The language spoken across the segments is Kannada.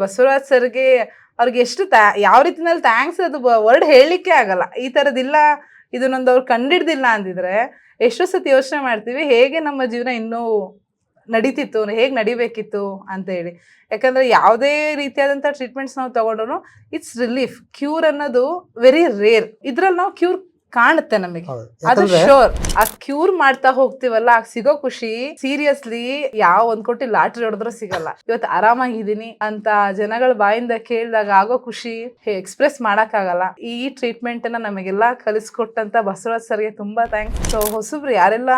ಬಸವರಾಜ್ ಸರ್ಗೆ ಅವ್ರಿಗೆ ಎಷ್ಟು ತ್ಯಾ ಯಾವ ರೀತಿನಲ್ಲಿ ಥ್ಯಾಂಕ್ಸ್ ಅದು ವರ್ಡ್ ಹೇಳಲಿಕ್ಕೆ ಆಗಲ್ಲ. ಈ ಥರದಿಲ್ಲ ಇದನ್ನೊಂದು ಅವ್ರು ಕಂಡಿಡ್ದಿಲ್ಲ ಅಂದಿದ್ರೆ ಎಷ್ಟೋ ಸತಿ ಯೋಚನೆ ಮಾಡ್ತೀವಿ, ಹೇಗೆ ನಮ್ಮ ಜೀವನ ಇನ್ನೂ ನಡೀತಿತ್ತು, ಹೇಗೆ ನಡಿಬೇಕಿತ್ತು ಅಂತ ಹೇಳಿ. ಯಾಕಂದ್ರೆ ಯಾವುದೇ ರೀತಿಯಾದಂಥ ಟ್ರೀಟ್ಮೆಂಟ್ಸ್ ನಾವು ತಗೊಂಡ್ರು ಇಟ್ಸ್ ರಿಲೀಫ್ ಕ್ಯೂರ್ ಅನ್ನೋದು ವೆರಿ ರೇರ್ ಇದ್ರಲ್ಲಿ ನಾವು ಕ್ಯೂರ್ ಕಾಣುತ್ತೆ ನಮಗೆ. ಅದು ಶೋರ್ ಆ ಕ್ಯೂರ್ ಮಾಡ್ತಾ ಹೋಗ್ತಿವಲ್ಲ ಆಗ ಸಿಗೋ ಖುಷಿ ಸೀರಿಯಸ್ಲಿ ಯಾವ ಒಂದ್ ಕೋಟಿ ಲಾಟ್ರಿ ಹೊಡೆದ್ರು ಸಿಗಲ್ಲ. ಇವತ್ತು ಆರಾಮಾಗಿದ್ದೀನಿ ಅಂತ ಜನಗಳ ಬಾಯಿಂದ ಕೇಳಿದಾಗ ಆಗೋ ಖುಷಿ ಎಕ್ಸ್ಪ್ರೆಸ್ ಆಗಲ್ಲ ಈ ಟ್ರೀಟ್ಮೆಂಟ್ ಅನ್ನ ನಮಗೆಲ್ಲ ಕಲಿಸ್ಕೊಟ್ಟಂತ ಬಸವರಾಜ್ ಸರ್ಗೆ ತುಂಬಾ ಥ್ಯಾಂಕ್ಸ್ ಸೊ ಹೊಸಬ್ರು ಯಾರೆಲ್ಲ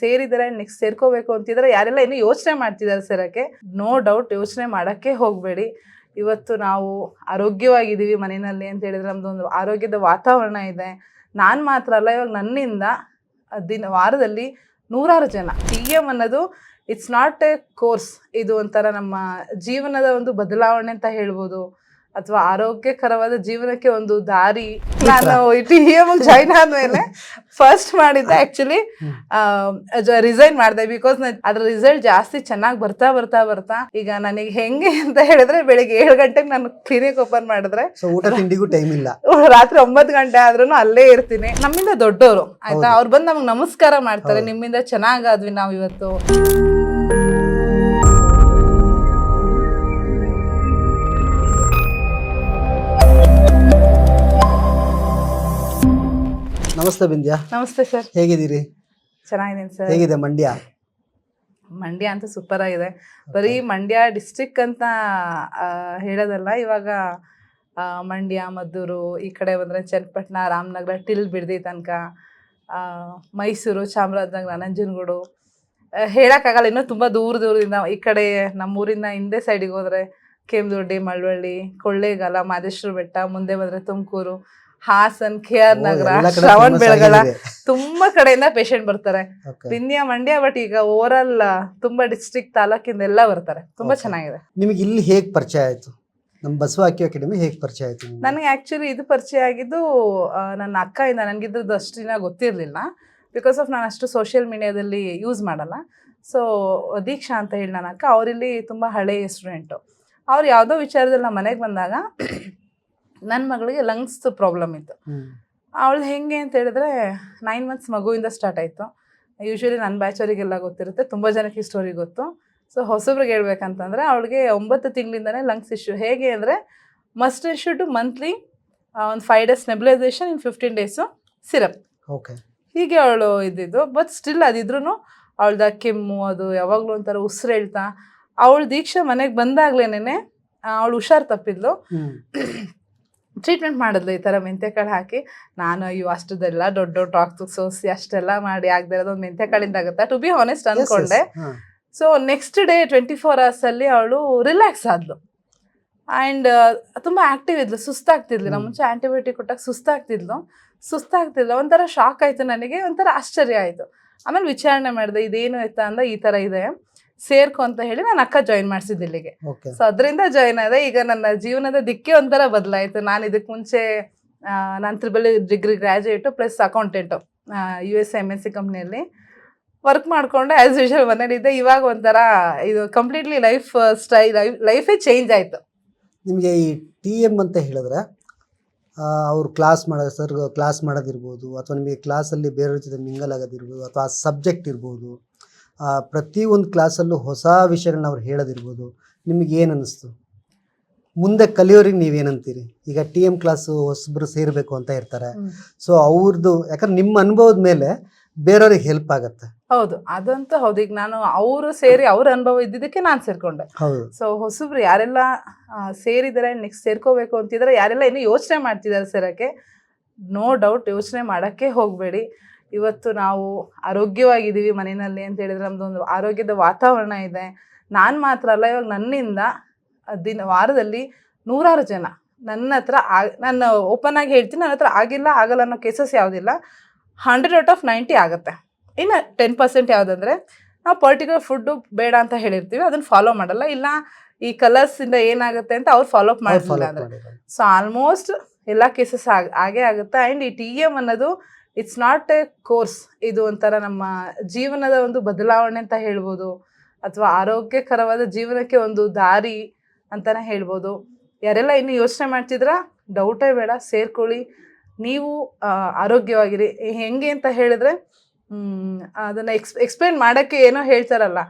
ಸೇರಿದ್ರೆ ನೆಕ್ಸ್ಟ್ ಸೇರ್ಕೋಬೇಕು ಅಂತಿದ್ರೆ ಯಾರೆಲ್ಲ ಇನ್ನು ಯೋಚನೆ ಮಾಡ್ತಿದ್ದಾರೆ ಸೇರಕ್ಕೆ ನೋ ಡೌಟ್ ಯೋಚನೆ ಮಾಡಕ್ಕೆ ಹೋಗ್ಬೇಡಿ. ಇವತ್ತು ನಾವು ಆರೋಗ್ಯವಾಗಿದ್ದೀವಿ ಮನೆಯಲ್ಲಿ ಅಂತ ಹೇಳಿದ್ರೆ ನಮ್ದೊಂದು ಆರೋಗ್ಯದ ವಾತಾವರಣ ಇದೆ. ನಾನು ಮಾತ್ರ ಅಲ್ಲ, ಇವಾಗ ನನ್ನಿಂದ ದಿನ, ವಾರದಲ್ಲಿ ನೂರಾರು ಜನ. ಟಿ ಎಂ ಅನ್ನೋದು ಇಟ್ಸ್ ನಾಟ್ ಎ ಕೋರ್ಸ್ ಇದು ಒಂಥರ ನಮ್ಮ ಜೀವನದ ಒಂದು ಬದಲಾವಣೆ ಅಂತ ಹೇಳ್ಬೋದು. ಅಥವಾ ಆರೋಗ್ಯಕರವಾದ ಜೀವನಕ್ಕೆ ಒಂದು ದಾರಿ. ನಾನು ಟಿ ಎಂ ಜಾಯ್ನ್ ಆದ್ಮೇಲೆ ಫಸ್ಟ್ ಮಾಡಿದ್ದೆ ಆಕ್ಚುಲಿ ರಿಸೈನ್ ಮಾಡಿದೆ ಬಿಕಾಸ್ ಅದ್ರ ರಿಸಲ್ಟ್ ಜಾಸ್ತಿ ಚೆನ್ನಾಗಿ ಬರ್ತಾ ಬರ್ತಾ ಬರ್ತಾ ಈಗ ನನಗೆ ಹೆಂಗೆ ಅಂತ ಹೇಳಿದ್ರೆ ಬೆಳಿಗ್ಗೆ ಏಳು ಗಂಟೆಗೆ ನಾನು ಕ್ಲಿನಿಕ್ ಓಪನ್ ಮಾಡಿದ್ರೆ ಸೊ ಊಟ ತಿಂಡಿಗೂ ಟೈಮ್ ಇಲ್ಲ. ರಾತ್ರಿ ಒಂಬತ್ತು ಗಂಟೆ ಆದ್ರೂ ಅಲ್ಲೇ ಇರ್ತೀನಿ. ನಮ್ಮಿಂದ ದೊಡ್ಡವರು ಆಯ್ತಾ? ಅವ್ರು ಬಂದು ನಮ್ಗೆ ನಮಸ್ಕಾರ ಮಾಡ್ತಾರೆ ನಿಮ್ಮಿಂದ ಚೆನ್ನಾಗಾದ್ವಿ ನಾವು ಇವತ್ತು. ನಮಸ್ತೆ ಬಿಂದ್ಯಾ. ನಮಸ್ತೆ ಸರ್. ಹೇಗಿದ್ದೀರಿ? ಚೆನ್ನಾಗಿದ್ದೀನಿ ಸರ್. ಹೇಗಿದೆ ಮಂಡ್ಯ? ಮಂಡ್ಯ ಅಂತ ಸೂಪರ್ ಆಗಿದೆ. ಬರೀ ಮಂಡ್ಯ ಡಿಸ್ಟ್ರಿಕ್ ಅಂತ ಹೇಳೋದಲ್ಲ ಇವಾಗ ಮಂಡ್ಯ ಮದ್ದೂರು ಈ ಕಡೆ ಬಂದರೆ ಚನ್ನಪಟ್ಟಣ ರಾಮನಗರ ಟಿಲ್ ಬಿಡದಿ ತನಕ ಮೈಸೂರು ಚಾಮರಾಜನಗರ ನಂಜನಗೂಡು. ಹೇಳೋಕ್ಕಾಗಲ್ಲ ಹೇಳಕ್ಕಾಗಲ್ಲ ಇನ್ನೂ ತುಂಬ ದೂರ ದೂರದಿಂದ ಈ ಕಡೆ ನಮ್ಮೂರಿಂದ ಹಿಂದೆ ಸೈಡಿಗೆ ಹೋದರೆ ಕೇಮದೊಡ್ಡಿ ಮಳವಳ್ಳಿ ಕೊಳ್ಳೇಗಾಲ ಮಾದೇಶ್ವರ ಬೆಟ್ಟ ಮುಂದೆ ಬಂದರೆ Tumakuru Hassan K R Nagar Shravanabelagola ತುಂಬಾ ಕಡೆಯಿಂದ ಪೇಷಂಟ್ ಬರ್ತಾರೆ. Okay. ಮಂಡ್ಯ ಬಟ್ ಈಗ ಓವರ್ ಆಲ್ ತುಂಬಾ ಡಿಸ್ಟ್ರಿಕ್ಟ್ ತಾಲೂಕಿಂದ ಎಲ್ಲ ಬರ್ತಾರೆ. ತುಂಬಾ ಚೆನ್ನಾಗಿದೆ. ನಿಮಗೆ ಇಲ್ಲಿ ಹೇಗ್ ಪರಿಚಯ ಆಯ್ತು? ನಮ್ಮ ಬಸವ ಅಕ್ಕಿ ಅಕಾಡೆಮಿ ಹೇಗೆ ಪರಿಚಯ ಆಯ್ತು? ನನಗೆ ಆಕ್ಚುಲಿ ಇದು ಪರಿಚಯ ಆಗಿದ್ದು ನನ್ನ ಅಕ್ಕಯಿಂದ ನನಗೆ ಅಷ್ಟು ಅಷ್ಟಿನ ಗೊತ್ತಿರಲಿಲ್ಲ. ಬಿಕಾಸ್ ಆಫ್ ನಾನು ಅಷ್ಟು ಸೋಷಿಯಲ್ ಮೀಡಿಯಾದಲ್ಲಿ ಯೂಸ್ ಮಾಡಲ್ಲ. ಸೊ ದೀಕ್ಷಾ ಅಂತ ಹೇಳಿ ನನ್ನ ಅಕ್ಕ ಅವರಿಲ್ಲಿ ತುಂಬ ಹಳೆಯ ಸ್ಟೂಡೆಂಟು ಅವ್ರು ಯಾವುದೋ ವಿಚಾರದಲ್ಲಿ ನಮ್ಮ ಮನೆಗೆ ಬಂದಾಗ ನನ್ನ ಮಗಳಿಗೆ ಲಂಗ್ಸ್ ಪ್ರಾಬ್ಲಮ್ ಇತ್ತು. ಅವಳು ಹೆಂಗೆ ಅಂತ ಹೇಳಿದ್ರೆ ನೈನ್ ಮಂತ್ಸ್ ಮಗುವಿಂದ ಸ್ಟಾರ್ಟ್ ಆಯಿತು. ಯೂಶ್ವಲಿ ನನ್ನ ಬ್ಯಾಚವರಿಗೆಲ್ಲ ಗೊತ್ತಿರುತ್ತೆ ತುಂಬ ಜನಕ್ಕೆ ಈ ಸ್ಟೋರಿ ಗೊತ್ತು. ಸೊ ಹೊಸಬ್ರಿಗೆ ಹೇಳ್ಬೇಕಂತಂದರೆ ಅವಳಿಗೆ ಒಂಬತ್ತು ತಿಂಗಳಿಂದನೇ ಲಂಗ್ಸ್ ಇಶ್ಯೂ ಹೇಗೆ ಅಂದರೆ ಮಸ್ಟ್ ಇಶ್ಯೂ ಟು ಮಂತ್ಲಿ ಒಂದು five days nebulisation in fifteen days syrup okay ಹೀಗೆ ಅವಳು ಇದ್ದಿದ್ದು ಬಟ್ ಸ್ಟಿಲ್ ಅದಿದ್ರೂ ಅವಳ್ದ ಕೆಮ್ಮು ಅದು ಯಾವಾಗಲೂ ಒಂಥರ ಉಸಿರು ಹೇಳ್ತಾ ಅವಳು ದೀಕ್ಷೆ ಮನೆಗೆ ಬಂದಾಗ್ಲೇನೆ ಅವಳು ಹುಷಾರು ತಪ್ಪಿದ್ಲು. ಟ್ರೀಟ್ಮೆಂಟ್ ಮಾಡಿದ್ಲು ಈ ಥರ ಮೆಂತ್ಯಕಾಳು ಹಾಕಿ. ನಾನು ಅಯ್ಯೋ ಅಷ್ಟದೆಲ್ಲ ದೊಡ್ಡ ದೊಡ್ಡ ರಾಕ್ತು ಸೋಸಿ ಅಷ್ಟೆಲ್ಲ ಮಾಡಿ ಆಗದೆ ಇರೋದು ಒಂದು ಮೆಂತ್ಯಕಾಳಿಂದ ಆಗುತ್ತಾ? ಟು ಬಿ ಹಾನೆಸ್ಟ್ ಹಾ. So next day twenty four ಅವರ್ಸಲ್ಲಿ ಅವಳು ರಿಲ್ಯಾಕ್ಸ್ ಆದ್ಲು. ಆ್ಯಂಡ್ ತುಂಬ ಆ್ಯಕ್ಟಿವ್ ಇದ್ಲು ಸುಸ್ತಾಗ್ತಿದ್ಲು. ನಮ್ಮ. ಮುಂಚೆ ಆ್ಯಂಟಿಬಯೋಟಿಕ್ ಕೊಟ್ಟಾಗ ಸುಸ್ತಾಗ್ತಿದ್ಲು. ಸುಸ್ತಾಗ್ತಿದ್ಲು. ಒಂಥರ ಶಾಕ್ ಆಯಿತು ನನಗೆ ಒಂಥರ ಆಶ್ಚರ್ಯ ಆಯಿತು. ಆಮೇಲೆ ವಿಚಾರಣೆ ಮಾಡಿದೆ ಇದೇನು ಆಯ್ತಾ ಅಂದ ಈ ಥರ ಇದೆ. ಸೇರ್ಕೊ ಅಂತ ಹೇಳಿ ನಾನು ಅಕ್ಕ ಜಾಯಿನ್ ಮಾಡಿಸಿದ್ದು ಇಲ್ಲಿಗೆ. ಓಕೆ ಸೊ ಅದರಿಂದ ಜಾಯಿನ್ ಆದೆ. ಈಗ ನನ್ನ ಜೀವನದ ದಿಕ್ಕೇ ಒಂಥರ ಬದಲಾಯಿತು. ನಾನು ಇದಕ್ಕೆ ಮುಂಚೆ ನಾನು triple degree graduate plus accountant U S M S C ಕಂಪ್ನಿಯಲ್ಲಿ ವರ್ಕ್ ಮಾಡಿಕೊಂಡು. ಆ್ಯಸ್ ಯೂಶಲ್ ಮನೇಲಿದ್ದೆ. ಇವಾಗ ಒಂಥರ ಇದು ಕಂಪ್ಲೀಟ್ಲಿ ಲೈಫ್ ಸ್ಟೈಲ್ ಲೈಫ್ ಲೈಫೇ ಚೇಂಜ್ ಆಯಿತು. ನಿಮಗೆ ಈ ಟಿ ಎಂ ಅಂತ ಹೇಳಿದ್ರೆ ಅವ್ರು ಕ್ಲಾಸ್ ಮಾಡೋ ಸರ್ ಕ್ಲಾಸ್ ಮಾಡೋದಿರ್ಬೋದು ಅಥವಾ ನಿಮಗೆ ಕ್ಲಾಸಲ್ಲಿ ಬೇರೆಯವ್ರ ಜೊತೆ ಮಿಂಗಲ್ ಆಗೋದಿರ್ಬೋದು ಅಥವಾ ಆ ಸಬ್ಜೆಕ್ಟ್ ಇರ್ಬೋದು ಪ್ರತಿ ಒಂದು ಕ್ಲಾಸಲ್ಲೂ ಹೊಸ ವಿಷಯಗಳನ್ನ ಅವ್ರು ಹೇಳೋದಿರ್ಬೋದು. ನಿಮಗೆ ಏನು ಅನ್ನಿಸ್ತು ಮುಂದೆ ಕಲಿಯೋರಿಗೆ ನೀವೇನಂತೀರಿ? ಈಗ ಟಿ ಎಂ ಕ್ಲಾಸು ಹೊಸಬ್ರು ಸೇರಬೇಕು ಅಂತ ಇರ್ತಾರೆ. ಸೊ ಅವ್ರದ್ದು ಯಾಕಂದ್ರೆ ನಿಮ್ಮ ಅನುಭವದ ಮೇಲೆ ಬೇರೆಯವ್ರಿಗೆ ಹೆಲ್ಪ್ ಆಗುತ್ತೆ. ಹೌದು ಅದಂತೂ ಹೌದು. ಈಗ ನಾನು ಅವರು ಸೇರಿ ಅವ್ರ ಅನುಭವ ಇದ್ದಿದ್ದಕ್ಕೆ ನಾನು ಸೇರ್ಕೊಂಡೆ. ಹೌದು. ಸೊ ಹೊಸಬ್ರು ಯಾರೆಲ್ಲ ಸೇರಿದರೆ ನೆಕ್ಸ್ಟ್ ಸೇರ್ಕೋಬೇಕು ಅಂತಿದ್ರೆ ಯಾರೆಲ್ಲ ಇನ್ನೂ ಯೋಚನೆ ಮಾಡ್ತಿದ್ದಾರೆ ಸೇರಕ್ಕೆ ನೋ ಡೌಟ್ ಯೋಚನೆ ಮಾಡೋಕ್ಕೆ ಹೋಗಬೇಡಿ. ಇವತ್ತು ನಾವು ಆರೋಗ್ಯವಾಗಿದ್ದೀವಿ ಮನೆಯಲ್ಲಿ ಅಂತ ಹೇಳಿದ್ರೆ ಒಂದು ಆರೋಗ್ಯದ ವಾತಾವರಣ ಇದೆ. ನಾನು ಮಾತ್ರ ಅಲ್ಲ ಇವಾಗ ನನ್ನಿಂದ ದಿನ ವಾರದಲ್ಲಿ ನೂರಾರು ಜನ ನನ್ನ ಹತ್ರ ಆ ನಾನು ಓಪನ್ ಆಗಿ ಹೇಳ್ತೀನಿ ನನ್ನ ಹತ್ರ ಆಗಿಲ್ಲ ಆಗಲ್ಲ ಅನ್ನೋ ಕೇಸಸ್ ಯಾವುದಿಲ್ಲ ಹಂಡ್ರೆಡ್ ಔಟ್ ಆಫ್ ನೈಂಟಿ ಆಗುತ್ತೆ. ಇನ್ನು ಟೆನ್ ಪರ್ಸೆಂಟ್ ಯಾವುದಂದ್ರೆ ನಾವು ಪರ್ಟಿಕ್ಯುಲರ್ ಫುಡ್ಡು ಬೇಡ ಅಂತ ಹೇಳಿರ್ತೀವಿ ಅದನ್ನ ಫಾಲೋ ಮಾಡಲ್ಲ. ಇಲ್ಲ ಈ ಕಲರ್ಸ್ ಇಂದ ಏನಾಗುತ್ತೆ ಅಂತ ಅವ್ರು ಫಾಲೋ ಅಪ್ ಮಾಡಿಲ್ಲ ಅಂದ್ರೆ. ಸೊ ಆಲ್ಮೋಸ್ಟ್ ಎಲ್ಲ ಕೇಸಸ್ ಆಗೇ ಆಗುತ್ತೆ. ಆ್ಯಂಡ್ ಈ ಟಿ ಎಂ ಅನ್ನೋದು ಇಟ್ಸ್ ನಾಟ್ ಎ ಕೋರ್ಸ್ ಇದು ಒಂಥರ ನಮ್ಮ ಜೀವನದ ಒಂದು ಬದಲಾವಣೆ ಅಂತ ಹೇಳ್ಬೋದು. ಅಥವಾ ಆರೋಗ್ಯಕರವಾದ ಜೀವನಕ್ಕೆ ಒಂದು ದಾರಿ ಅಂತಲೇ ಹೇಳ್ಬೋದು. ಯಾರೆಲ್ಲ ಇನ್ನು ಯೋಚನೆ ಮಾಡ್ತಿದ್ರ? ಡೌಟೇ ಬೇಡ. ಸೇರ್ಕೊಳ್ಳಿ. ನೀವು ಆರೋಗ್ಯವಾಗಿರಿ. ಹೆಂಗೆ ಅಂತ ಹೇಳಿದ್ರೆ ಅದನ್ನು ಎಕ್ಸ್ ಎಕ್ಸ್ಪ್ಲೇನ್ ಮಾಡೋಕ್ಕೆ ಏನೋ ಹೇಳ್ತಾರಲ್ಲ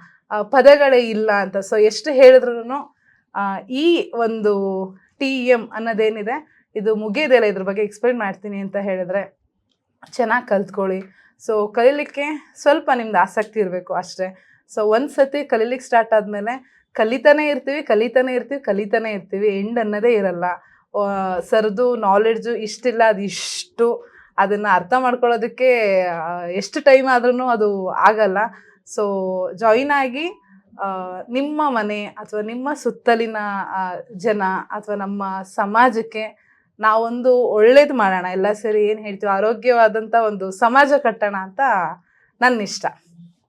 ಪದಗಳೇ ಇಲ್ಲ ಅಂತ. ಸೊ ಎಷ್ಟು ಹೇಳಿದ್ರು ಈ ಒಂದು ಟಿ ಎಂ ಅನ್ನೋದೇನಿದೆ, ಇದು ಮುಗಿಯೋದಿಲ್ಲ ಇದ್ರ ಬಗ್ಗೆ ಎಕ್ಸ್ಪ್ಲೇನ್ ಮಾಡ್ತೀನಿ ಅಂತ ಹೇಳಿದ್ರೆ. ಚೆನ್ನಾಗಿ ಕಲ್ತ್ಕೊಳ್ಳಿ. ಸೊ ಕಲೀಲಿಕ್ಕೆ ಸ್ವಲ್ಪ ನಿಮ್ದು ಆಸಕ್ತಿ ಇರಬೇಕು ಅಷ್ಟೇ. ಸೊ ಒಂದು ಸತಿ ಕಲೀಲಿಕ್ಕೆ ಸ್ಟಾರ್ಟ್ ಆದಮೇಲೆ ಕಲಿತಾನೆ ಇರ್ತೀವಿ ಕಲಿತಾನೆ ಇರ್ತೀವಿ ಕಲಿತಾನೆ ಇರ್ತೀವಿ. ಎಂಡ್ ಅನ್ನೋದೇ ಇರಲ್ಲ. ಸರ್ದು ನಾಲೆಡ್ಜು ಇಷ್ಟಿಲ್ಲ, ಅದು ಇಷ್ಟು ಅದನ್ನು ಅರ್ಥ ಮಾಡ್ಕೊಳ್ಳೋದಕ್ಕೆ ಎಷ್ಟು ಟೈಮ್ ಆದ್ರೂ ಅದು ಆಗಲ್ಲ. ಸೊ ಜಾಯಿನ್ ಆಗಿ ನಿಮ್ಮ ಮನೆ ಅಥವಾ ನಿಮ್ಮ ಸುತ್ತಲಿನ ಜನ ಅಥವಾ ನಮ್ಮ ಸಮಾಜಕ್ಕೆ ನಾವೊಂದು ಒಳ್ಳೇದು ಮಾಡೋಣ ಎಲ್ಲ ಸರಿ ಏನು ಹೇಳ್ತೀವಿ ಆರೋಗ್ಯವಾದಂಥ ಒಂದು ಸಮಾಜ ಕಟ್ಟೋಣ ಅಂತ ನನ್ನ ಇಷ್ಟ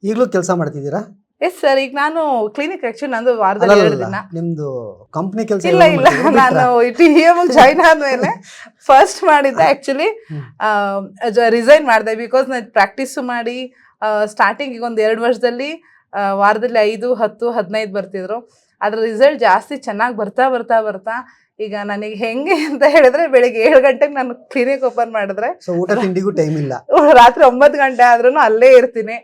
ಈಗಲೂ ಕೆಲಸ ಮಾಡ್ತಿದ್ದೀರಾ? ಎಸ್ ಸರ್ ಈಗ ನಾನು ಕ್ಲಿನಿಕ್ ಆಕ್ಚುಲಿ ನಂದು ವಾರದಲ್ಲಿ ಎರಡು ದಿನ. ನಿಮ್ದು ಕಂಪ್ನಿ ಕೆಲಸ ಇಲ್ಲ ಇಲ್ಲ ನಾನು ಟಿ ಎಂ ಜಾಯ್ನ್ ಆದ್ಮೇಲೆ ಫಸ್ಟ್ ಮಾಡಿದ್ದೆ ಆಕ್ಚುಲಿ ರಿಸೈನ್ ಮಾಡಿದೆ ಬಿಕಾಸ್ ನಾನು ಪ್ರಾಕ್ಟೀಸು ಮಾಡಿ ಸ್ಟಾರ್ಟಿಂಗ್ ಈಗ ಒಂದು ಎರಡು ವರ್ಷದಲ್ಲಿ ವಾರದಲ್ಲಿ ಐದು ಹತ್ತು ಹದಿನೈದು ಬರ್ತಿದ್ರು. ಅದ್ರ ರಿಸಲ್ಟ್ ಜಾಸ್ತಿ ಚೆನ್ನಾಗಿ ಬರ್ತಾ ಬರ್ತಾ ಬರ್ತಾ ಈಗ ನನಗೆ ಹೆಂಗೆ ಅಂತ ಹೇಳಿದ್ರೆ ಬೆಳಿಗ್ಗೆ ಏಳು ಗಂಟೆಗೆ ನಾನು ಕ್ಲಿನಿಕ್ ಓಪನ್ ಮಾಡಿದ್ರೆ ಸೊ ಊಟ ತಿಂಡಿಗೂ ಟೈಮ್ ಇಲ್ಲ. ರಾತ್ರಿ ಒಂಬತ್ತು ಗಂಟೆ ಆದ್ರೂ ಅಲ್ಲೇ ಇರ್ತೀನಿ.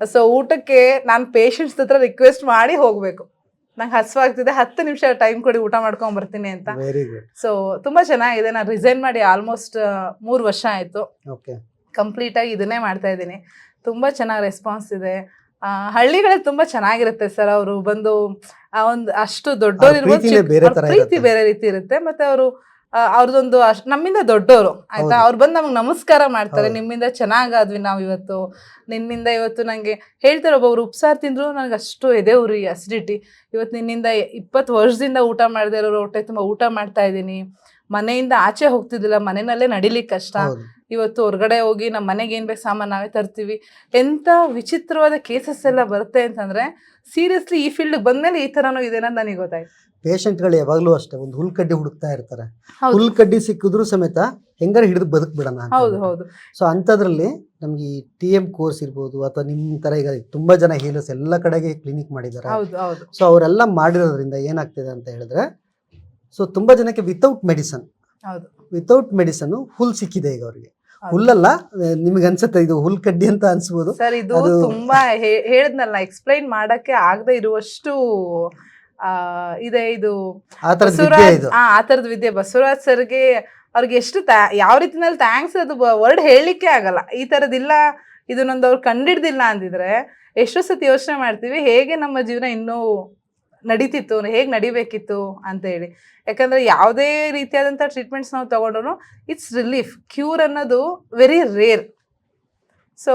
ಸೊ ಊಟಕ್ಕೆ ನಾನು ಪೇಷಂಟ್ಸ್ ಹತ್ರ ರಿಕ್ವೆಸ್ಟ್ ಮಾಡಿ ಹೋಗಬೇಕು. ನಂಗೆ ಹಸುವಾಗ್ತಿದೆ ಹತ್ತು ನಿಮಿಷ ಟೈಮ್ ಕೊಡಿ ಊಟ ಮಾಡ್ಕೊಂಡ್ ಬರ್ತೀನಿ ಅಂತ. ವೆರಿ ಗುಡ್ ಸೊ ತುಂಬಾ ಚೆನ್ನಾಗಿದೆ. ನಾನು ರಿಸೈನ್ ಮಾಡಿ ಆಲ್ಮೋಸ್ಟ್ ಮೂರು ವರ್ಷ ಆಯಿತು. ಓಕೆ ಕಂಪ್ಲೀಟಾಗಿ ಇದನ್ನೇ ಮಾಡ್ತಾ ಇದ್ದೀನಿ. ತುಂಬಾ ಚೆನ್ನಾಗಿ ರೆಸ್ಪಾನ್ಸ್ ಇದೆ. ಹಳ್ಳಿಗಳಲ್ಲಿ ತುಂಬಾ ಚೆನ್ನಾಗಿರುತ್ತೆ ಸರ್ ಅವರು ಬಂದು ಆ ಒಂದು ಅಷ್ಟು ದೊಡ್ಡೋರು ಇರ್ಬೋದು ಪ್ರೀತಿನೇ ಬೇರೆ ತರ ಪ್ರೀತಿ. ಬೇರೆ ರೀತಿ ಇರುತ್ತೆ. ಮತ್ತೆ ಅವರು ಅವ್ರದೊಂದು ಅಷ್ಟು ನಮ್ಮಿಂದ ದೊಡ್ಡವರು ಆಯ್ತಾ. ಅವ್ರು ಬಂದು ನಮ್ಗೆ ನಮಸ್ಕಾರ ಮಾಡ್ತಾರೆ. ನಿಮ್ಮಿಂದ ಚೆನ್ನಾಗಾದ್ವಿ ನಾವು ಇವತ್ತು ನಿನ್ನಿಂದ ಇವತ್ತು ನನಗೆ ಹೇಳ್ತಾರೆ ಒಬ್ಬೊಬ್ರು ಉಪ್ಸಾರ್ ತಿಂದ್ರು ನನಗೆ ಅಷ್ಟು ಎದೆ ಉರಿ ಅಸಿಡಿಟಿ ಇವತ್ತು ನಿನ್ನಿಂದ ಇಪ್ಪತ್ತು ವರ್ಷದಿಂದ ಊಟ ಮಾಡದೇ ಇರೋರು ಹೊಟ್ಟೆ ತುಂಬಾ ಊಟ ಮಾಡ್ತಾ ಇದ್ದೀನಿ. ಮನೆಯಿಂದ ಆಚೆ ಹೋಗ್ತಿದ್ದಿಲ್ಲ ಮನೆಯಲ್ಲೇ ನಡಿಲಿಕ್ಕೆ ಕಷ್ಟ. ಇವತ್ತು ಹೊರಗಡೆ ಹೋಗಿ ನಮ್ಮ ಮನೆಗೆ ಏನ್ ಬೇಕು ಸಾಮಾನು ನಾವೇ ತರ್ತೀವಿ. ಎಂತ ವಿಚಿತ್ರವಾದ ಕೇಸಸ್ ಎಲ್ಲ ಬರುತ್ತೆ ಅಂತಂದ್ರೆ ಸೀರಿಯಸ್ಲಿ ಈ ಫೀಲ್ಡ್ ಬಂದ್ಮೇಲೆ ಈ ಥರನೂ ಇದೆ ನನಗೆ ಗೊತ್ತಾಯ್ತು. ಪೇಷಂಟ್ಗಳು ಯಾವಾಗಲೂ ಅಷ್ಟೇ ಒಂದು ಹುಲ್ಕಡ್ಡಿ ಹುಡುಕ್ತಾ ಇರ್ತಾರೆ. ಹುಲ್ ಹುಲ್ಕಡ್ಡಿ ಸಿಕ್ಕಿದ್ರು ಸಮೇತ ಹೆಂಗಾರ ಹಿಡಿದು ಬದುಕ್ ಬಿಡೋಣ ಹೌದು ಹೌದು. ಸೊ ಅಂಥದ್ರಲ್ಲಿ ನಮ್ಗೆ ಈ ಟಿ ಎಂ ಕೋರ್ಸ್ ಇರ್ಬೋದು ಅಥವಾ ನಿಮ್ಮ ಥರ ಈಗ ತುಂಬಾ ಜನ ಹೀಲರ್ಸ್ ಎಲ್ಲ ಕಡೆಗೆ ಕ್ಲಿನಿಕ್ ಮಾಡಿದ್ದಾರೆ. ಸೊ ಅವರೆಲ್ಲ ಮಾಡಿರೋದ್ರಿಂದ ಏನಾಗ್ತಿದೆ ಅಂತ ಹೇಳಿದ್ರೆ ಸೊ ತುಂಬಾ ಜನಕ್ಕೆ ವಿತೌಟ್ ಮೆಡಿಸನ್ ಹೌದು. ವಿತೌಟ್ ಮೆಡಿಸನ್ ಹುಲ್ ಸಿಕ್ಕಿದೆ ಈಗ ಅವರಿಗೆ. ಹುಲ್ಲಲ್ಲ ನಿಮ್ಗೆ ಅನ್ಸುತ್ತೆ ಇದು ಹುಲ್ ಕಡ್ಡಿ ಅಂತ ಅನ್ಸ್ಬೋದು. ಸರ್ ಇದು ತುಂಬಾ ಹೇಳದ್ನಲ್ಲ ಎಕ್ಸ್ಪ್ಲೈನ್ ಮಾಡಕ್ಕೆ ಆಗದೆ ಇರುವಷ್ಟು ಇದೆ ಇದು ಆ ಥರದ ವಿದ್ಯೆ ಬಸವರಾಜ್ ಸರ್ಗೆ ಅವ್ರಿಗೆ ಎಷ್ಟು ತ್ಯಾ- ಯಾವ ರೀತಿನಲ್ಲಿ ಥ್ಯಾಂಕ್ಸ್ ಅದು ವರ್ಡ್ ಹೇಳಲಿಕ್ಕೆ ಆಗಲ್ಲ. ಈ ಥರದಿಲ್ಲ ಇದನ್ನೊಂದು ಅವ್ರು ಕಂಡಿಡ್ದಿಲ್ಲ ಅಂದಿದ್ರೆ ಎಷ್ಟೋ ಸತಿ ಯೋಚನೆ ಮಾಡ್ತೀವಿ ಹೇಗೆ ನಮ್ಮ ಜೀವನ ಇನ್ನೂ ನಡೀತಿತ್ತು ಹೇಗೆ ನಡಿಬೇಕಿತ್ತು ಅಂತ ಹೇಳಿ. ಯಾಕಂದ್ರೆ ಯಾವುದೇ ರೀತಿಯಾದಂಥ ಟ್ರೀಟ್ಮೆಂಟ್ಸ್ ನಾವು ತಗೊಂಡ್ರು ಇಟ್ಸ್ ರಿಲೀಫ್ ಕ್ಯೂರ್ ಅನ್ನೋದು ವೆರಿ ರೇರ್ ಸೊ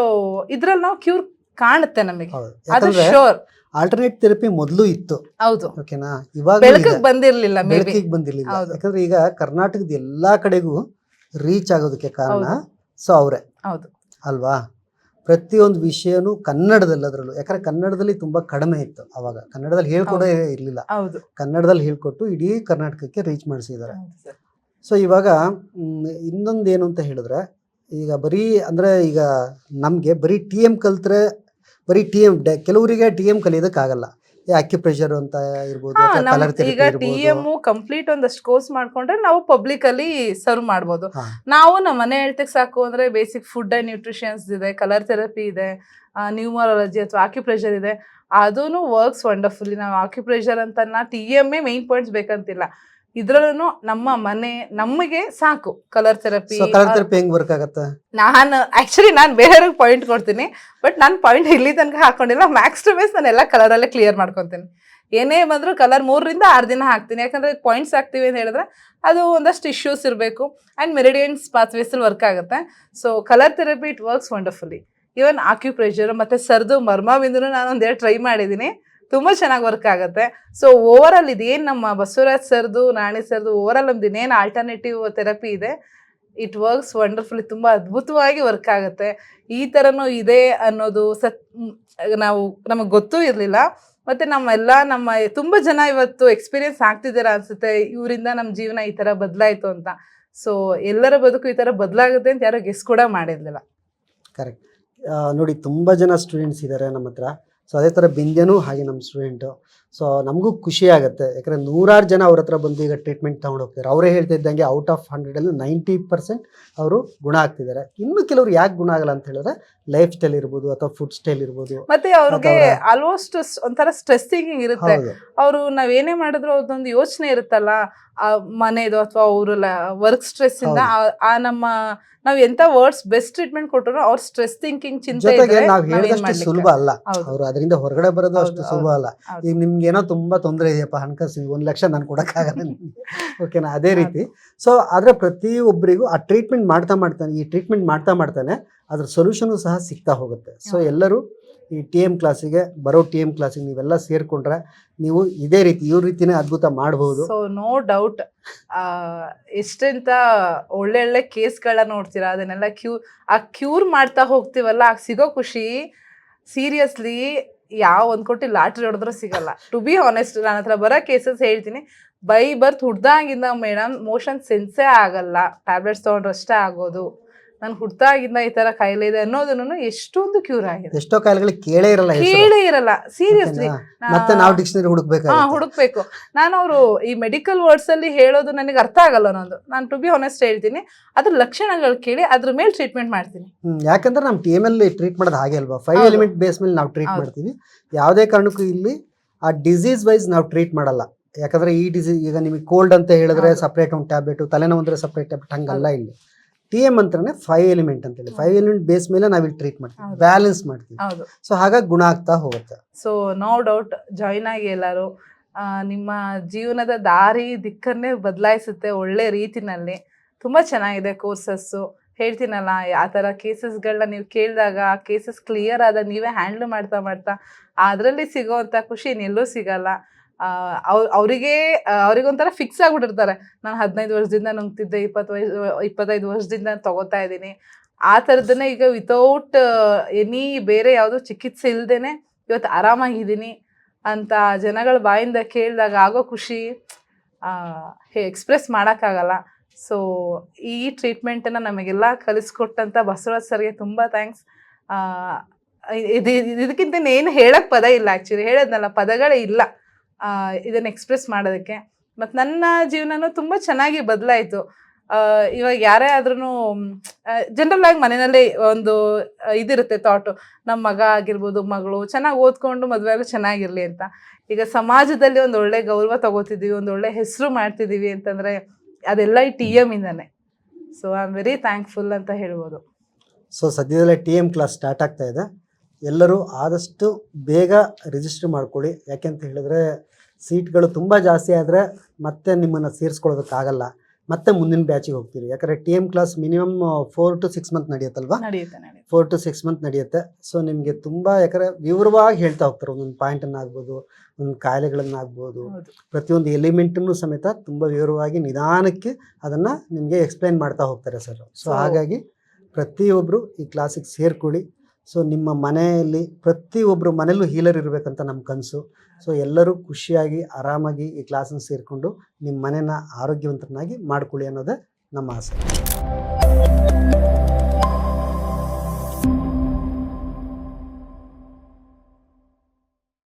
ಇದ್ರಲ್ಲಿ ನಾವು ಕ್ಯೂರ್ ಕಾಣುತ್ತೆ ನಮಗೆ. ಅದು ಶೋರ್ ಆಲ್ಟರ್ನೇಟ್ ಥೆರಪಿ ಮೊದಲು ಇತ್ತು. ಹೌದು. ಓಕೆನಾ ಇವಾಗ ಬೆಳಕಿಗೆ ಬಂದಿರಲಿಲ್ಲ ಬೆಳಕಿಗೆ ಬಂದಿರಲಿಲ್ಲ. ಯಾಕಂದ್ರೆ ಈಗ ಕರ್ನಾಟಕದ ಎಲ್ಲಾ ಕಡೆಗೂ ರೀಚ್ ಆಗೋದಕ್ಕೆ ಕಾರಣ. ಸೊ ಅವರೇ ಹೌದು. ಅಲ್ವಾ? ಪ್ರತಿಯೊಂದು ವಿಷಯನೂ ಕನ್ನಡದಲ್ಲಿ ಅದರಲ್ಲೂ. ಯಾಕಂದ್ರೆ ಕನ್ನಡದಲ್ಲಿ ತುಂಬಾ ಕಡಿಮೆ ಇತ್ತು ಅವಾಗ. ಕನ್ನಡದಲ್ಲಿ ಹೇಳ್ಕೊಡೇ ಇರಲಿಲ್ಲ. ಹೌದು. ಕನ್ನಡದಲ್ಲಿ ಹೇಳ್ಕೊಟ್ಟು ಇಡೀ ಕರ್ನಾಟಕಕ್ಕೆ ರೀಚ್ ಮಾಡಿಸಿದ್ದಾರೆ. ಸೊ ಇವಾಗ ಇನ್ನೊಂದು ಏನು ಅಂತ ಹೇಳಿದ್ರೆ ಈಗ ಬರೀ ಅಂದ್ರೆ ಈಗ ನಮಗೆ ಬರೀ ಟಿ ಎಂ ಕಲ್ತ್ರೆ ಬರೀ ಟಿ ಎಂ ಕೆಲವರಿಗೆ ಟಿ ಎಂ ಕಲಿಯೋದಕ್ಕಾಗಲ್ಲ. ಈ ಅಕ್ಯುಪ್ರೆಷರ್ ಅಂತ ಇರ್ಬೋದು ಈಗ ಟಿ ಎಂ ಕಂಪ್ಲೀಟ್ ಒಂದಷ್ಟು ಕೋರ್ಸ್ ಮಾಡ್ಕೊಂಡ್ರೆ ನಾವು ಪಬ್ಲಿಕ್ ಅಲ್ಲಿ ಸರ್ವ್ ಮಾಡ್ಬೋದು. ನಾವು ನಮ್ಮ ಮನೆ ಹೇಳ್ತಕ್ಕೆ ಸಾಕು ಅಂದ್ರೆ ಬೇಸಿಕ್ ಫುಡ್ ಅಂಡ್ ನ್ಯೂಟ್ರಿಷನ್ಸ್ ಇದೆ ಕಲರ್ ಥೆರಪಿ ಇದೆ ನ್ಯೂಮರಾಲಜಿ ಅಥವಾ ಆಕ್ಯುಪ್ರೆಷರ್ ಇದೆ. ಅದೂ ವರ್ಕ್ಸ್ ವಂಡರ್ಫುಲ್ಲಿ ನಾವು ಆಕ್ಯುಪ್ರೆಷರ್ ಅಂತ ಟಿ ಎಂ ಮೇನ್ ಪಾಯಿಂಟ್ಸ್ ಬೇಕಂತಿಲ್ಲ. ಇದ್ರಲ್ಲೂ ನಮ್ಮ ಮನೆ ನಮಗೆ ಸಾಕು ಕಲರ್ ಥೆರಪಿ ಕಲರ್ ಥೆರಪಿ ಹೆಂಗ್ ವರ್ಕ್ ಆಗುತ್ತೆ? ನಾನು ಆಕ್ಚುಲಿ ನಾನು ಬೇರೆಯವ್ರಿಗೆ ಪಾಯಿಂಟ್ ಕೊಡ್ತೀನಿ ಬಟ್ ನಾನು ಪಾಯಿಂಟ್ ಇಲ್ಲಿ ತನಕ ಹಾಕೊಂಡಿಲ್ಲ. ಮ್ಯಾಕ್ಸ್ ಟು ಬೇಸ್ ನಾನು ಎಲ್ಲ ಅಲ್ಲೇ ಕ್ಲಿಯರ್ ಮಾಡ್ಕೊತೀನಿ. ಏನೇ ಬಂದರೂ ಕಲರ್ ಮೂರರಿಂದ ಆರು ದಿನ ಹಾಕ್ತೀನಿ. ಯಾಕಂದ್ರೆ ಪಾಯಿಂಟ್ಸ್ ಹಾಕ್ತೀವಿ ಅಂತ ಹೇಳಿದ್ರೆ ಅದು ಒಂದಷ್ಟು ಇಶ್ಯೂಸ್ ಇರಬೇಕು ಆ್ಯಂಡ್ ಮೆರಿಡಿಯನ್ಸ್ ಪಾತ್ವೇಸಲ್ಲಿ ವರ್ಕ್ ಆಗುತ್ತೆ. So colour therapy it works wonderfully even acupressure ಮತ್ತು ಸರ್ದು ಮರ್ಮಬಿಂದು ನಾನು ಒಂದೆರಡು ಟ್ರೈ ಮಾಡಿದ್ದೀನಿ. ತುಂಬ ಚೆನ್ನಾಗಿ ವರ್ಕ್ ಆಗುತ್ತೆ. ಸೊ ಓವರ್ ಆಲ್ ಇದೇನು ನಮ್ಮ ಬಸವರಾಜ್ ಸರ್ದು ನಾಣಿ ಸರ್ದು ಓವರ್ ಆಲ್ ನಮ್ದು ಇನ್ನೇನು ಆಲ್ಟರ್ನೇಟಿವ್ ಥೆರಪಿ ಇದೆ. ಇಟ್ ವರ್ಕ್ಸ್ ವಂಡರ್ಫುಲಿ ತುಂಬ ಅದ್ಭುತವಾಗಿ ವರ್ಕ್ ಆಗುತ್ತೆ. ಈ ಥರನೂ ಇದೆ ಅನ್ನೋದು ಸತ್ ನಾವು, ನಮಗೆ ಗೊತ್ತೂ ಇರಲಿಲ್ಲ. ಮತ್ತು ನಮ್ಮೆಲ್ಲ ನಮ್ಮ ತುಂಬ ಜನ ಇವತ್ತು ಎಕ್ಸ್ಪೀರಿಯನ್ಸ್ ಆಗ್ತಿದ್ದೀರಾ ಅನಿಸುತ್ತೆ. ಇವರಿಂದ ನಮ್ಮ ಜೀವನ ಈ ಥರ ಬದಲಾಯಿತು ಅಂತ. ಸೊ ಎಲ್ಲರ ಬದುಕು ಈ ಥರ ಬದಲಾಗುತ್ತೆ ಅಂತ ಯಾರೋ ಗೆಸ್ ಕೂಡ ಮಾಡಿರಲಿಲ್ಲ. ಕರೆಕ್ಟ್ ನೋಡಿ, ತುಂಬಾ ಜನ ಸ್ಟೂಡೆಂಟ್ಸ್ ಇದ್ದಾರೆ ನಮ್ಮ ಹತ್ರ. ಸೊ ಅದೇ ಥರ ಬಿಂದ್ಯನೂ ಹಾಗೆ ನಮ್ಮ ಸ್ಟೂಡೆಂಟು ಸೊ ನಮಗೂ ಖುಷಿ ಆಗುತ್ತೆ. ಯಾಕಂದರೆ ನೂರಾರು ಜನ ಅವ್ರ ಹತ್ರ ಬಂದು ಈಗ ಟ್ರೀಟ್ಮೆಂಟ್ ತೊಗೊಂಡು ಹೋಗ್ತಾರೆ ಅವರೇ ಹೇಳ್ತಾ ಇದ್ದಂಗೆ ಔಟ್ ಆಫ್ ಹಂಡ್ರೆಡಲ್ಲಿ ನೈಂಟಿ ಪರ್ಸೆಂಟ್ ಅವರು ಗುಣ ಆಗ್ತಿದ್ದಾರೆ ಇನ್ನು ಕೆಲವರು ಯಾಕೆ ಗುಣ ಆಗಲ್ಲ ಅಂತ ಹೇಳಿದ್ರೆ ಲೈಫ್ ಸ್ಟೈಲ್ ಇರ್ಬೋದು ಅಥವಾ ಫುಡ್ ಸ್ಟೈಲ್ ಇರ್ಬೋದು. ಮತ್ತೆ ಅವ್ರಿಗೆ ಆಲ್ಮೋಸ್ಟ್ ಒಂಥರ ಸ್ಟ್ರೆಸ್ ಥಿಂಕಿಂಗ್ ಇರುತ್ತೆ ಅವರು ನಾವೇನೇ ಮಾಡಿದ್ರು ಅದೊಂದು ಯೋಚನೆ ಇರುತ್ತಲ್ಲ ಆ ಮನೆದು ಅಥವಾ ಅವ್ರ ವರ್ಕ್ ಸ್ಟ್ರೆಸ್ ಇಂದ ಆ- ನಮ್ಮ ನಾವ್ ಎಂತ ವರ್ಡ್ಸ್ ಬೆಸ್ಟ್ ಟ್ರೀಟ್ಮೆಂಟ್ ಕೊಟ್ಟರು ಅವ್ರ ಸ್ಟ್ರೆಸ್ ಥಿಂಕಿಂಗ್ ಚಿಂತೆ ನಾವು ಹೇಳಿದಷ್ಟು ಸುಲಭ ಅಲ್ಲ. ಅವರು ಅದರಿಂದ ಹೊರಗಡೆ ಬರೋದು ಅಷ್ಟು ಸುಲಭ ಅಲ್ಲ. ಈಗ ನಿಮ್ಗೆ ಏನೋ ತುಂಬ ತೊಂದರೆ ಇದೆಯಪ್ಪ ಹಣಕಾಸು ಒಂದು ಲಕ್ಷ ನಾನು ಕೊಡೋಕ್ಕಾಗಲ್ಲ. ಓಕೆನಾ ಅದೇ ರೀತಿ. ಸೊ ಆದರೆ ಪ್ರತಿಯೊಬ್ಬರಿಗೂ ಆ ಟ್ರೀಟ್ಮೆಂಟ್ ಮಾಡ್ತಾ ಮಾಡ್ತಾನೆ ಈ ಟ್ರೀಟ್ಮೆಂಟ್ ಮಾಡ್ತಾ ಮಾಡ್ತಾನೆ ಅದ್ರ ಸೊಲ್ಯೂಷನು ಸಹ ಸಿಗ್ತಾ ಹೋಗುತ್ತೆ. ಸೊ ಎಲ್ಲರೂ ಈ ಟಿ ಎಂ ಕ್ಲಾಸಿಗೆ ಬರೋ ಟಿ ಎಂ ಕ್ಲಾಸಿಗೆ ನೀವೆಲ್ಲ ಸೇರ್ಕೊಂಡ್ರೆ ನೀವು ಇದೇ ರೀತಿ ಇವ್ರ ರೀತಿನೇ ಅದ್ಭುತ ಮಾಡಬಹುದು ಸೊ ನೋ ಡೌಟ್ ಎಷ್ಟೆಂತ ಒಳ್ಳೆ ಒಳ್ಳೆ ಕೇಸ್ಗಳನ್ನ ನೋಡ್ತೀರಾ ಅದನ್ನೆಲ್ಲ ಕ್ಯೂ ಆ ಕ್ಯೂರ್ ಮಾಡ್ತಾ ಹೋಗ್ತೀವಲ್ಲ ಆಗ ಸಿಗೋ ಖುಷಿ ಸೀರಿಯಸ್ಲಿ ಯಾವ ಒಂದ್ ಕೋಟಿ ಲಾಟ್ರಿ ಹೊಡೆದ್ರೂ ಸಿಗಲ್ಲ. ಟು ಬಿ ಆನೆಸ್ಟ್ ನನ್ನ ಹತ್ರ ಬರೋ ಕೇಸಸ್ ಹೇಳ್ತೀನಿ. ಬೈ ಬರ್ತ್ ಹುಡ್ದಾಗಿಂದ ಮೇಡಮ್ ಮೋಷನ್ ಸೆನ್ಸೇ ಆಗಲ್ಲ. ಟ್ಯಾಬ್ಲೆಟ್ಸ್ ತೊಗೊಂಡ್ರಷ್ಟೇ ಆಗೋದು. ನನ್ ಇದ್ದ ಈ ತರ ಕಾಯಿಲೆ ಇದೆ ಅನ್ನೋದನ್ನು ಎಷ್ಟೊಂದು ಕ್ಯೂರ್ ಆಗಿದೆ. ಎಷ್ಟೋ ಕಾಯಿಲೆಗಳು ಕೇಳೇ ಇರಲ್ಲ. ಕೇಳೇ ಇರಲ್ಲ ಸೀರಿಯಸ್ಲಿ? ಮತ್ತೆ ನಾವು ಡಿಕ್ಷನರಿ ಹಾ ಹುಡುಕ್ಬೇಕಾಗುತ್ತೆ ಹುಡುಕ್ಬೇಕು. ನಾನು ಅವರು ಈ ಮೆಡಿಕಲ್ ವರ್ಡ್ಸ್ ಅಲ್ಲಿ ಹೇಳೋದು ನನಗೆ ಅರ್ಥ ಆಗಲ್ಲ ಅನ್ನೋದು ನಾನು ಟು ಬಿ ಆನೆಸ್ಟ್ ಹೇಳ್ತೀನಿ ಅದ್ರ ಲಕ್ಷಣಗಳು ಕೇಳಿ ಅದ್ರ ಮೇಲೆ ಟ್ರೀಟ್ಮೆಂಟ್ ಮಾಡ್ತೀನಿ. ಯಾಕಂದ್ರೆ ನಮ್ಮ ಟಿ ಎಂ ಅಲ್ಲಿ ಟ್ರೀಟ್ ಮಾಡೋದು ಹಾಗೆ ಅಲ್ವಾ? ಫೈವ್ ಎಲಿಮೆಂಟ್ ಬೇಸ್ ಮೇಲೆ ನಾವು ಟ್ರೀಟ್. ಮಾಡ್ತೀವಿ. ಯಾವುದೇ ಕಾರಣಕ್ಕೂ ಇಲ್ಲಿ ಆ ಡಿಸೀಸ್ ವೈಸ್ ನಾವು ಟ್ರೀಟ್ ಮಾಡಲ್ಲ. ಯಾಕಂದ್ರೆ ಈ ಡಿಸೀಸ್ ಈಗ ನಿಮಗೆ ಕೋಲ್ಡ್ ಅಂತ ಹೇಳಿದ್ರೆ. ಸಪ್ರೇಟ್ ಒಂದು ಟ್ಯಾಬ್ಲೆಟ್ ತಲೆನೋವು ಅಂದ್ರೆ ಸಪ್ರೇಟ್ ಟ್ಯಾಬ್ಲೆಟ್ ಹಂಗಲ್ಲ ಇಲ್ಲಿ. ಟಿ ಎಂ ಅಂತಾನೆ ಫೈವ್ ಎಲಿಮೆಂಟ್ ಅಂತೇಳಿ. ಫೈವ್ ಎಲಿಮೆಂಟ್ ಬೇಸ್ ಮೇಲೆ ನಾವು ಇಲ್ಲಿ ಟ್ರೀಟ್ ಮಾಡ್ತೀವಿ. ಬ್ಯಾಲೆನ್ಸ್ ಮಾಡ್ತೀವಿ. ಹೌದು. ಸೊ ಹಾಗಾಗಿ ಗುಣ ಆಗ್ತಾ ಹೋಗುತ್ತೆ. ಸೊ ನೋ ಡೌಟ್ ಜಾಯ್ನ್ ಆಗಿ ಎಲ್ಲರೂ ನಿಮ್ಮ ಜೀವನದ ದಾರಿ ದಿಕ್ಕನ್ನೇ ಬದಲಾಯಿಸುತ್ತೆ ಒಳ್ಳೆ ರೀತಿನಲ್ಲಿ. ತುಂಬ ಚೆನ್ನಾಗಿದೆ ಕೋರ್ಸಸ್ಸು ಹೇಳ್ತೀನಲ್ಲ ಆ ಥರ ಕೇಸಸ್ಗಳನ್ನ ನೀವು ಕೇಳಿದಾಗ ಆ ಕೇಸಸ್ ಕ್ಲಿಯರ್ ಆದಾಗ ನೀವೇ ಹ್ಯಾಂಡ್ಲ್ ಮಾಡ್ತಾ ಮಾಡ್ತಾ ಅದರಲ್ಲಿ ಸಿಗೋವಂಥ ಖುಷಿ ಇನ್ನೆಲ್ಲೂ ಸಿಗಲ್ಲ. ಅವರಿಗೆ ಅವ್ರಿಗೊಂಥರ ಫಿಕ್ಸ್ ಆಗ್ಬಿಟ್ಟಿರ್ತಾರೆ. ನಾನು ಹದಿನೈದು ವರ್ಷದಿಂದ ನುಂಗ್ತಿದ್ದೆ, ಇಪ್ಪತ್ತು ವಯಸ್ಸು ಇಪ್ಪತ್ತೈದು ವರ್ಷದಿಂದ ತಗೋತಾ ಇದ್ದೀನಿ. ಆ ಥರದನ್ನ ಈಗ ವಿತೌಟ್ ಎನಿ ಬೇರೆ ಯಾವುದೋ ಚಿಕಿತ್ಸೆ ಇಲ್ದೇನೆ ಇವತ್ತು ಆರಾಮಾಗಿದ್ದೀನಿ ಅಂತ ಜನಗಳ ಬಾಯಿಂದ ಕೇಳಿದಾಗ ಆಗೋ ಖುಷಿ ಎಕ್ಸ್ಪ್ರೆಸ್ ಮಾಡೋಕ್ಕಾಗಲ್ಲ. ಸೊ ಈ ಟ್ರೀಟ್ಮೆಂಟನ್ನು ನಮಗೆಲ್ಲ ಕಲಿಸ್ಕೊಟ್ಟಂಥ ಬಸವರಾಜ್ ಸರ್ಗೆ ತುಂಬ ಥ್ಯಾಂಕ್ಸ್ ಇದು ಇದಕ್ಕಿಂತ ಏನು ಹೇಳಕ್ಕೆ ಪದ ಇಲ್ಲ ಆ್ಯಕ್ಚುಲಿ ಹೇಳೋದ್ನಲ್ಲ, ಪದಗಳೇ ಇಲ್ಲ. ಇದನ್ನು ಎಕ್ಸ್ಪ್ರೆಸ್ ಮಾಡೋದಕ್ಕೆ. ಮತ್ತು ನನ್ನ ಜೀವನನೂ ತುಂಬ ಚೆನ್ನಾಗಿ ಬದಲಾಯಿತು. ಇವಾಗ ಯಾರೇ ಆದ್ರೂ ಜನರಲ್ ಆಗಿ ಮನೆಯಲ್ಲೇ ಒಂದು ಇದಿರುತ್ತೆ ಥಾಟು ನಮ್ಮ ಮಗ ಆಗಿರ್ಬೋದು, ಮಗಳು, ಚೆನ್ನಾಗಿ ಓದ್ಕೊಂಡು ಮದುವೆ ಆಗೋ ಚೆನ್ನಾಗಿರಲಿ ಅಂತ. ಈಗ ಸಮಾಜದಲ್ಲಿ ಒಂದು ಒಳ್ಳೆ ಗೌರವ ತಗೋತಿದ್ದೀವಿ ಒಂದು ಒಳ್ಳೆ ಹೆಸರು ಮಾಡ್ತಿದ್ದೀವಿ ಅಂತಂದರೆ ಅದೆಲ್ಲ ಈ ಟಿ ಎಂ ಇಂದಾನೆ. So I am very thankful ಅಂತ ಹೇಳ್ಬೋದು. ಸೊ ಸದ್ಯದಲ್ಲೇ ಟಿ ಎಂ ಕ್ಲಾಸ್ ಸ್ಟಾರ್ಟ್ ಆಗ್ತಾ ಇದೆ. ಎಲ್ಲರೂ ಆದಷ್ಟು ಬೇಗ ರಿಜಿಸ್ಟರ್ ಮಾಡ್ಕೊಳ್ಳಿ. ಯಾಕೆಂತ ಹೇಳಿದ್ರೆ ಸೀಟ್ಗಳು ತುಂಬ ಜಾಸ್ತಿ ಆದರೆ ಮತ್ತೆ ನಿಮ್ಮನ್ನು ಸೇರಿಸ್ಕೊಳ್ಳೋದಕ್ಕಾಗಲ್ಲ. ಮತ್ತೆ ಮುಂದಿನ ಬ್ಯಾಚಿಗೆ ಹೋಗ್ತೀರಿ. ಯಾಕಂದರೆ T M class minimum four to six month ನಡೆಯುತ್ತಲ್ವಾ? ನಡೆಯುತ್ತೆ ನಡೆಯುತ್ತೆ. ಫೋರ್ ಟು ಸಿಕ್ಸ್ ಮಂತ್ ನಡೆಯುತ್ತೆ. ಸೊ ನಿಮಗೆ ತುಂಬ ಯಾಕಂದರೆ ವಿವರವಾಗಿ ಹೇಳ್ತಾ ಹೋಗ್ತಾರೆ. ಒಂದೊಂದು ಪಾಯಿಂಟನ್ನು ಆಗ್ಬೋದು ಒಂದು ಕಾಯಿಲೆಗಳನ್ನಾಗ್ಬೋದು. ಪ್ರತಿಯೊಂದು ಎಲಿಮೆಂಟನ್ನು ಸಮೇತ ತುಂಬ ವಿವರವಾಗಿ ನಿಧಾನಕ್ಕೆ ಅದನ್ನು ನಿಮಗೆ ಎಕ್ಸ್ಪ್ಲೈನ್ ಮಾಡ್ತಾ ಹೋಗ್ತಾರೆ ಸರ್. ಸೊ ಹಾಗಾಗಿ ಪ್ರತಿಯೊಬ್ಬರು ಈ ಕ್ಲಾಸಿಗೆ ಸೇರ್ಕೊಳ್ಳಿ. ಸೊ ನಿಮ್ಮ ಮನೆಯಲ್ಲಿ ಪ್ರತಿಯೊಬ್ಬರು ಮನೆಯಲ್ಲೂ ಹೀಲರ್ ಇರಬೇಕಂತ ನಮ್ಮ ಕನಸು. ಸೊ ಎಲ್ಲರೂ ಖುಷಿಯಾಗಿ, ಆರಾಮಾಗಿ ಈ ಕ್ಲಾಸನ್ನು ಸೇರಿಕೊಂಡು ನಿಮ್ಮ ಮನೇನ ಆರೋಗ್ಯವಂತರನ್ನಾಗಿ ಮಾಡ್ಕೊಳ್ಳಿ ಅನ್ನೋದೇ ನಮ್ಮ ಆಸೆ.